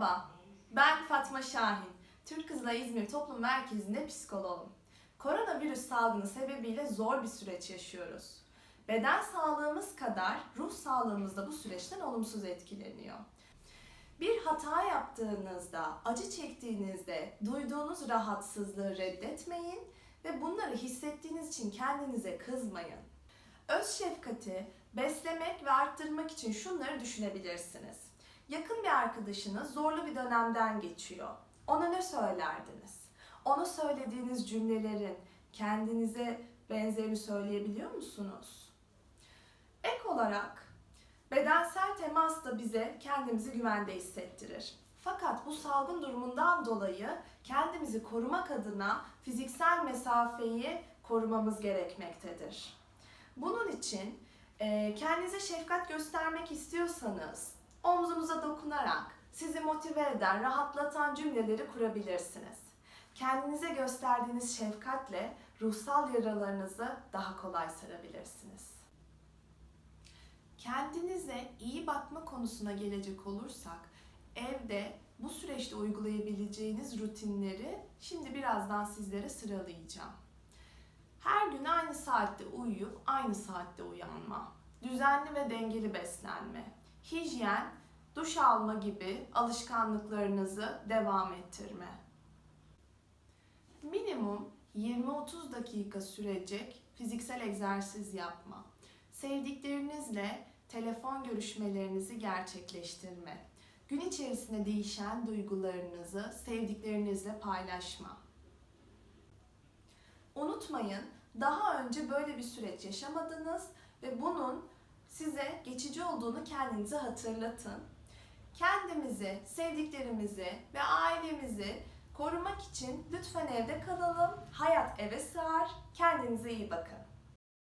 Merhaba, ben Fatma Şahin. Türk Kızılay İzmir Toplum Merkezi'nde psikoloğum. Koronavirüs salgını sebebiyle zor bir süreç yaşıyoruz. Beden sağlığımız kadar ruh sağlığımız da bu süreçten olumsuz etkileniyor. Bir hata yaptığınızda, acı çektiğinizde duyduğunuz rahatsızlığı reddetmeyin ve bunları hissettiğiniz için kendinize kızmayın. Öz şefkati beslemek ve arttırmak için şunları düşünebilirsiniz. Yakın bir arkadaşınız zorlu bir dönemden geçiyor. Ona ne söylerdiniz? Ona söylediğiniz cümlelerin kendinize benzerini söyleyebiliyor musunuz? Ek olarak bedensel temas da bize kendimizi güvende hissettirir. Fakat bu salgın durumundan dolayı kendimizi korumak adına fiziksel mesafeyi korumamız gerekmektedir. Bunun için kendinize şefkat göstermek istiyorsanız omzunuza dokunarak sizi motive eden, rahatlatan cümleleri kurabilirsiniz. Kendinize gösterdiğiniz şefkatle ruhsal yaralarınızı daha kolay sarabilirsiniz. Kendinize iyi bakma konusuna gelecek olursak, evde bu süreçte uygulayabileceğiniz rutinleri şimdi birazdan sizlere sıralayacağım. Her gün aynı saatte uyuyup aynı saatte uyanma. Düzenli ve dengeli beslenme. Hijyen, duş alma gibi alışkanlıklarınızı devam ettirme. Minimum 20-30 dakika sürecek fiziksel egzersiz yapma. Sevdiklerinizle telefon görüşmelerinizi gerçekleştirme. Gün içerisinde değişen duygularınızı sevdiklerinizle paylaşma. Unutmayın, daha önce böyle bir süreç yaşamadınız ve bunun size geçici olduğunu kendinize hatırlatın. Kendimizi, sevdiklerimizi ve ailemizi korumak için lütfen evde kalalım. Hayat eve sığar. Kendinize iyi bakın.